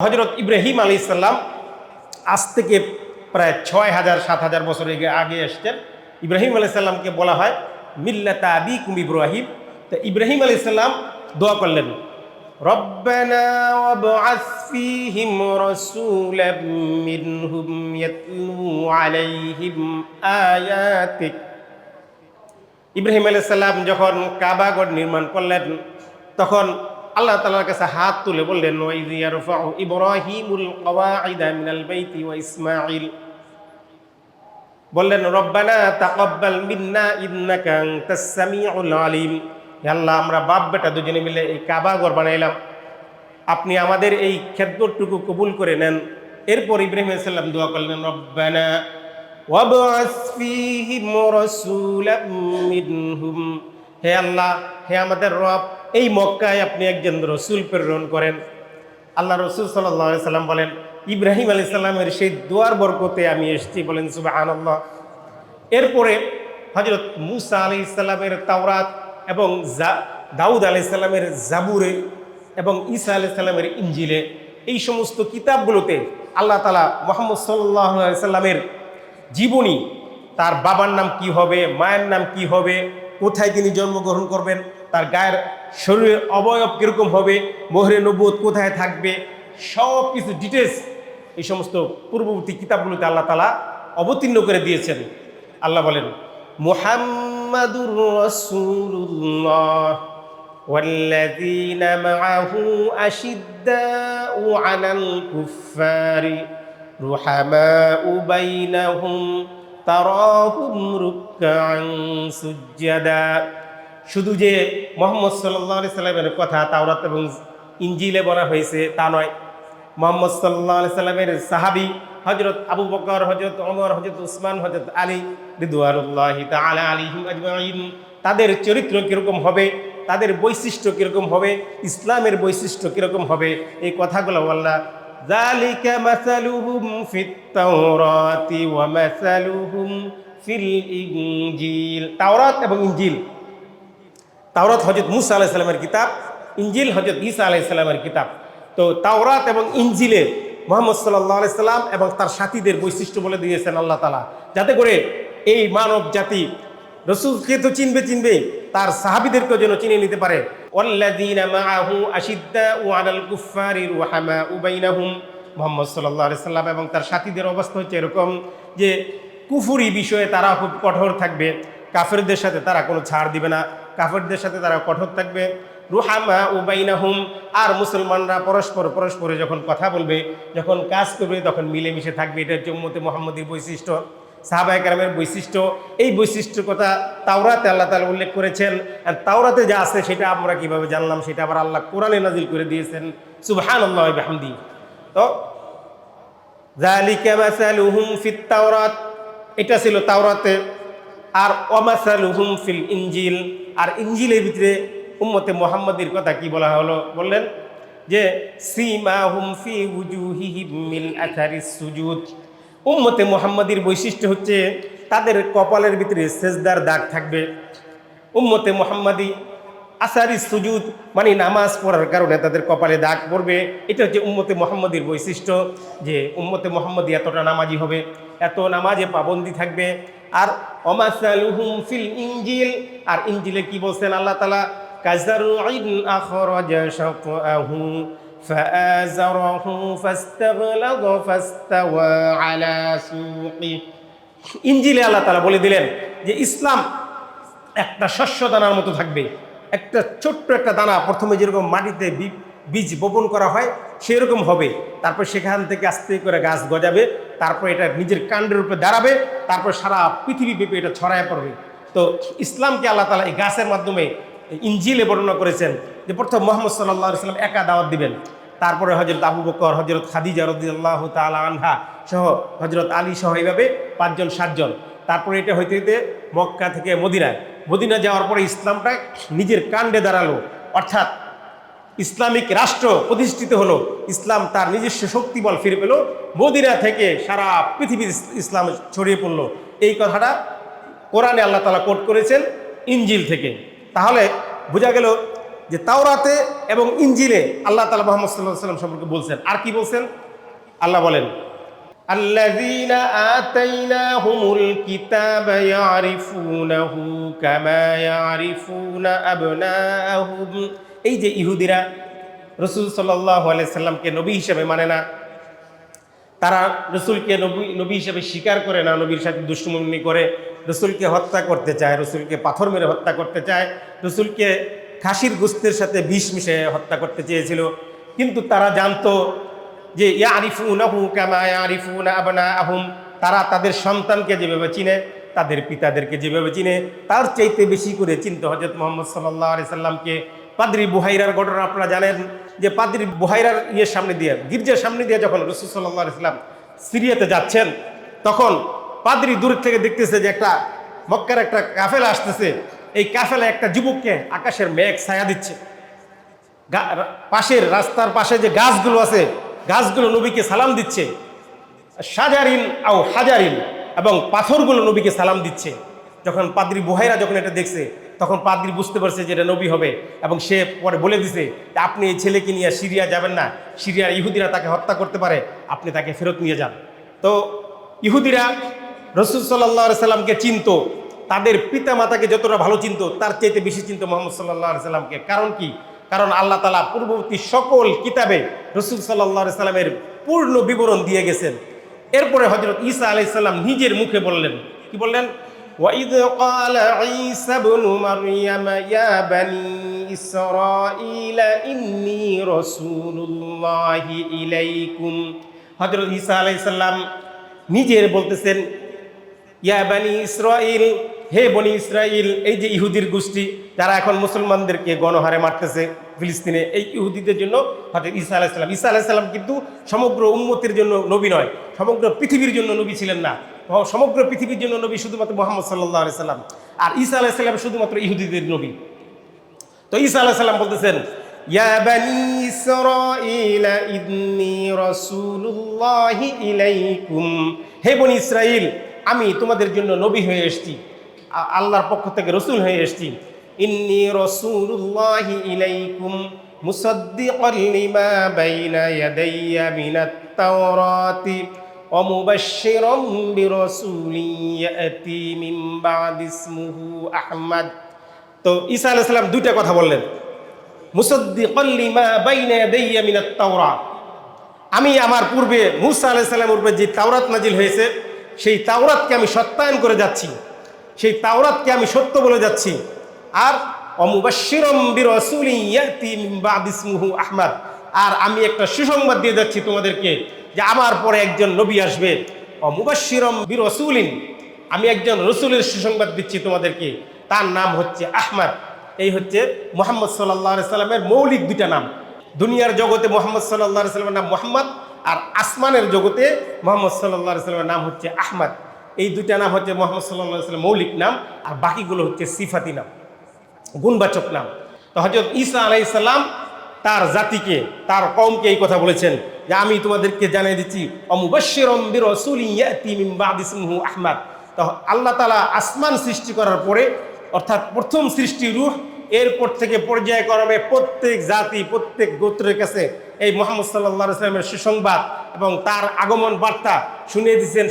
হজরত ইব্রাহিম আলী ইসাল্লাম আজ থেকে প্রায় ছয় হাজার সাত হাজার বছর আগে আগে এসছেন ইব্রাহিম আলী সাল্লামকে বলা হয় মিল্লাতা আবি কুম ইব্রাহিম তো ইব্রাহিম আলী সাল্লাম দোয়া করলেন ربنا وابعث فيهم رسولا منهم يتلو عليهم آياتك ইব্রাহিম আলাইসাল্লাম যখন কাবাগড় নির্মাণ করলেন তখন আল্লাহ তালার কাছে হাত তুলে বললেন ইব্রাহিমুল কওয়াইদা মিনাল বাইতি ওয়া ইসমাঈল। বললেন, রব্বানা তাকাব্বাল মিন্না ইন্নাকা আনতাস সামিউল আলিম। আল্লাহ, আমরা বাপ বেটা দুজনে মিলে এই কাবাগড় বানাইলাম। আপনি আমাদের এই খেদমতটুকু কবুল করে নেন। এরপর ইব্রাহিম সালাম দোয়া করলেন, রব্বানা ওয়াবআস ফীহিম রাসূলাম মিনহুম। হে আল্লাহ, হে আমাদের রব এই মক্কায় আপনি একজন রসুল প্রেরণ করেন। আল্লাহ রসুল আলাইহি সাল্লাম বলেন, ইব্রাহিম আলাইহিস সালামের সেই দোয়ার বরকতে আমি এসেছি, বলেন সুবাহ আনন্দ এরপরে হজরত মুসা আলি ইসলামের তাওরাত এবং দাউদ আলি ইসলামের জাবুরে এবং ঈসা আলি ইসলামের ইঞ্জিলে এই সমস্ত কিতাবগুলোতে আল্লাহ তালা মোহাম্মদ সাল্লাহ সাল্লামের জীবনী, তার বাবার নাম কি হবে, মায়ের নাম কি হবে, কোথায় তিনি জন্মগ্রহণ করবেন তার গায়ের শরীরের অবয়ব কীরকম হবে মোহরে নবুত কোথায় থাকবে সব কিছু ডিটেলস এই সমস্ত পূর্ববর্তী কিতাবগুলোতে আল্লাহ তালা অবতীর্ণ করে দিয়েছেন আল্লাহ বলেন মুহাম্মাদুর রাসূলুল্লাহ والذين معه أشداء على الكفار رحماء بينهم تراهم ركعا سجدا শুধু যে মোহাম্মদ সাল্লাহ সাল্লামের কথা তাওরাত এবং ইঞ্জিলে বলা হয়েছে তা নয়। মোহাম্মদ সাল্লাহ সাল্লামের সাহাবি হজরত আবু বকর হজরত অমর হজরত উসমান হজরত আলী রিদুয়ারুল্লাহি তালা আলিহিম আজমাইন। তাদের চরিত্র কীরকম হবে? তাদের বৈশিষ্ট্য কীরকম হবে? ইসলামের বৈশিষ্ট্য কীরকম হবে? এই কথাগুলো বললা জালিকা মাসালুহুম ফিত তাওরাতি ওয়া মাসালুহুম ফিল ইনজিল। তাওরাত এবং ইনজিল তাওরাত হজরত মুসা আলাহ সাল্লামের কিতাব ইঞ্জিল হজরত ঈসা আলাহ সাল্লামের কিতাব। তো তাওরাত এবং ইঞ্জিলে মোহাম্মদ সাল্লাহ সাল্লাম এবং তার সাথীদের বৈশিষ্ট্য বলে দিয়েছেন আল্লাহ তালা যাতে করে এই মানব জাতি রসুলকে তো চিনবে চিনবে, তার সাহাবিদেরকেও যেন চিনে নিতে পারে। মোহাম্মদ আলাইহি সাল্লাম এবং তার সাথীদের অবস্থা হচ্ছে এরকম যে কুফুরি বিষয়ে তারা খুব কঠোর থাকবে, কাফেরদের সাথে তারা কোনো ছাড় দিবে না। কাফেরদের সাথে তারা কঠোর থাকবে। রুহামা উবাইনাহুম আর মুসলমানরা পরস্পর পরস্পরে যখন কথা বলবে, যখন কাজ করবে, তখন মিলেমিশে থাকবে। এটা উম্মতে মোহাম্মদীর বৈশিষ্ট্য। সাহাবায় কালামের বৈশিষ্ট্য। এই বৈশিষ্ট্য কথা তাওরাতে আল্লাহ তালা উল্লেখ করেছেন। আর তাওরাতে যা আছে সেটা আমরা কীভাবে জানলাম, সেটা আবার আল্লাহ কোরআনে নাজিল করে দিয়েছেন। সুবহান আল্লাহ হামদি তো ফিত তাওরাত, এটা ছিল তাওরাতে। আর অমাসালুহুম ফিল ইঞ্জিল আর ইঞ্জিলের ভিতরে উম্মতে মোহাম্মদের কথা কি বলা হলো? বললেন যে সীমা হুম ফি উজুহিহিম মিন আথারিস সুজুদ। উম্মতে মোহাম্মদীর বৈশিষ্ট্য হচ্ছে তাদের কপালের ভিতরে সেজদার দাগ থাকবে। উম্মতে মোহাম্মদী আসারি সুজুদ মানে নামাজ পড়ার কারণে তাদের কপালে দাগ পড়বে। এটা হচ্ছে উম্মতে মোহাম্মদীর বৈশিষ্ট্য যে, উম্মতে মোহাম্মদী এতটা নামাজি হবে, এত নামাজে পাবন্দি থাকবে। আর অমাসালুহুম ফিল ইঞ্জিল আর ইঞ্জিলে কি বলছেন আল্লাহ তালা কাজারুইন আখরাজা শাতআহু فآزره فاستغلظ فاستوى على سوقه ইঞ্জিলে আল্লাহ তালা বলে দিলেন যে ইসলাম একটা শস্য দানার মতো থাকবে একটা ছোট্ট একটা দানা প্রথমে যেরকম মাটিতে বি- বীজ বপন করা হয়, সেরকম হবে। তারপর সেখান থেকে আস্তে করে গাছ গজাবে, তারপর এটা নিজের কাণ্ডের উপরে দাঁড়াবে, তারপর সারা পৃথিবী ব্যাপী এটা ছড়ায় পড়বে। তো ইসলামকে আল্লাহ তালা এই গাছের মাধ্যমে ইঞ্জিলে বর্ণনা করেছেন যে প্রথম মোহাম্মদ সাল্লাহ সাল্লাম একা দাওয়াত দিবেন। তারপরে হজরত আবু বকর হজরত খাদিজা রদিয়াল্লাহ তালা আনহা সহ হজরত আলী সহ এইভাবে পাঁচজন, সাতজন। তারপরে এটা হইতে হইতে মক্কা থেকে মদিনায়। মদিনা যাওয়ার পরে ইসলামটা নিজের কাণ্ডে দাঁড়াল। অর্থাৎ ইসলামিক রাষ্ট্র প্রতিষ্ঠিত হলো, ইসলাম তার নিজস্ব শক্তিবল ফিরে পেল, মদিনা থেকে সারা পৃথিবীর ইসলাম ছড়িয়ে পড়ল। এই কথাটা কোরআনে আল্লাহ তালা কোট করেছেন ইঞ্জিল থেকে। তাহলে বোঝা গেল যে তাওরাতে এবং ইঞ্জিলে আল্লাহ তালা মোহাম্মদ সাল্লাহ সাল্লাম সম্পর্কে বলছেন। আর কি বলছেন? আল্লাহ বলেন الذين آتيناهم الكتاب يعرفونه كما يعرفون أبناءهم এই যে ইহুদিরা রসুল সাল্লাহ সাল্লামকে নবী হিসেবে মানে না তারা রসুলকে নবী নবী হিসেবে স্বীকার করে না নবীর সাথে দুষ্টুমনি করে রসুলকে হত্যা করতে চায় রসুলকে পাথর মেরে হত্যা করতে চায় রসুলকে খাসির গুস্তের সাথে বিষ মিশে হত্যা করতে চেয়েছিল কিন্তু তারা জানতো যে ইয়ারিফুনাহু কামা ইয়ারিফুনা আবনা আহুম তারা তাদের সন্তানকে যেভাবে চিনে, তাদের পিতাদেরকে যেভাবে চিনে, তার চাইতে বেশি করে চিনতে হজরত মোহাম্মদ সাল্লাহ আলি সাল্লামকে। পাদ্রি বুহাইরার ঘটনা আপনারা জানেন যে পাদ্রি বুহাইরার ইয়ের সামনে দিয়ে, গির্জার সামনে দিয়ে যখন রসুল সাল্লাহ সাল্লাম সিরিয়াতে যাচ্ছেন, তখন পাদ্রি দূর থেকে দেখতেছে যে একটা মক্কার একটা কাফেলা আসতেছে। এই কাফেলা একটা যুবককে আকাশের মেঘ ছায়া দিচ্ছে। পাশের রাস্তার পাশে যে গাছগুলো আছে গাছগুলো নবীকে সালাম দিচ্ছে। সাজারিন আও হাজারিন এবং পাথরগুলো নবীকে সালাম দিচ্ছে। যখন পাদ্রি বুহাইরা যখন এটা দেখছে, তখন পাদ্রি বুঝতে পারছে যে এটা নবী হবে এবং সে পরে বলে দিছে যে আপনি এই ছেলেকে নিয়ে সিরিয়া যাবেন না। সিরিয়ার ইহুদিরা তাকে হত্যা করতে পারে। আপনি তাকে ফেরত নিয়ে যান। তো ইহুদিরা রসুল সাল্লাহ সাল্লামকে চিনতো। তাদের পিতা মাতাকে যতটা ভালো চিনতো, তার চাইতে বেশি চিনতো মোহাম্মদ সাল্লাহ সাল্লামকে। কারণ কি? কারণ আল্লাহ তালা পূর্ববর্তী সকল কিতাবে রসুল সাল্লাহ সাল্লামের পূর্ণ বিবরণ দিয়ে গেছেন এরপরে হজরত ঈসা আলাইসাল্লাম নিজের মুখে বললেন কি বললেন وَإِذْ قَالَ عِيسَى ابْنُ مَرْيَمَ يَا بَنِي إِسْرَائِيلَ إِنِّي رَسُولُ اللَّهِ إِلَيْكُمْ হজরত ঈসা আলাইসাল্লাম নিজের বলতেছেন ইয়া বানি ইসরাইল হে বনি ইসরাইল, এই যে ইহুদির গোষ্ঠী যারা এখন মুসলমানদেরকে গণহারে মারতেছে ফিলিস্তিনে। এই ইহুদিদের জন্য হয়তো ঈসা আলাইসাল্লাম ঈসা আলাইসাল্লাম কিন্তু সমগ্র উম্মতের জন্য নবী নয়, সমগ্র পৃথিবীর জন্য নবী ছিলেন না। সমগ্র পৃথিবীর জন্য নবী শুধুমাত্র মোহাম্মদ সাল্লাহ আলাইসাল্লাম আর ঈসা আলাইসাল্লাম শুধুমাত্র ইহুদিদের নবী। তো ঈসা আলাইসাল্লাম বলতেছেন হে বনি ইসরাইল, আমি তোমাদের জন্য নবী হয়ে এসেছি। আল্লাহর পক্ষ থেকে রসুল হয়ে এসেছি। ইন্নি রসুল্লাহি ইলাইকুম মুসদ্দিকাল লিমা বাইনা ইয়াদাইয়া মিনাত তাওরাতি ওয়া মুবাশশিরাম বিরাসূলিন ইয়াতি মিন বাদ ইসমুহু আহমদ। তো ঈসা আলাইহিস সালাম দুইটা কথা বললেন। মুসদ্দিকাল লিমা বাইনা ইয়াদাইয়া মিনাত তাওরা আমি আমার পূর্বে মুসা আলাইহিস সালামের পূর্বে যে তাওরাত নাজিল হয়েছে, সেই তাওরাতকে আমি সত্যায়ন করে যাচ্ছি। সেই তাওরাতকে আমি সত্য বলে যাচ্ছি। আর আহমদ। আর আমি একটা সুসংবাদ দিয়ে যাচ্ছি তোমাদেরকে যে আমার পরে একজন নবী আসবে। অমুবাসিরম বীর বিরসুলিন। আমি একজন রসুলের সুসংবাদ দিচ্ছি তোমাদেরকে। তার নাম হচ্ছে আহমাদ। এই হচ্ছে মোহাম্মদ সাল্লাহ সাল্লামের মৌলিক দুইটা নাম। দুনিয়ার জগতে মোহাম্মদ সাল্লাহ সাল্লামের নাম মোহাম্মদ আর আসমানের জগতে মোহাম্মদ সাল্লাহ সাল্লামের নাম হচ্ছে আহমদ। এই দুইটা নাম হচ্ছে মোহাম্মদ সাল্লাহ মৌলিক নাম, আর বাকিগুলো হচ্ছে সিফাতি নাম, গুণবাচক নাম। তো হজরত ঈসা আলাইসাল্লাম তার জাতিকে, তার কমকে এই কথা বলেছেন যে, আমি তোমাদেরকে জানিয়ে দিচ্ছি আহমদ। তো আল্লাহ তালা আসমান সৃষ্টি করার পরে, অর্থাৎ প্রথম সৃষ্টি রূহ, এরপর থেকে পর্যায়ক্রমে প্রত্যেক জাতি, প্রত্যেক গোত্রের কাছে এই মোহাম্মদ সাল্লাহ সাল্লামের সুসংবাদ এবং তার আগমন বার্তা শুনিয়ে দিচ্ছেন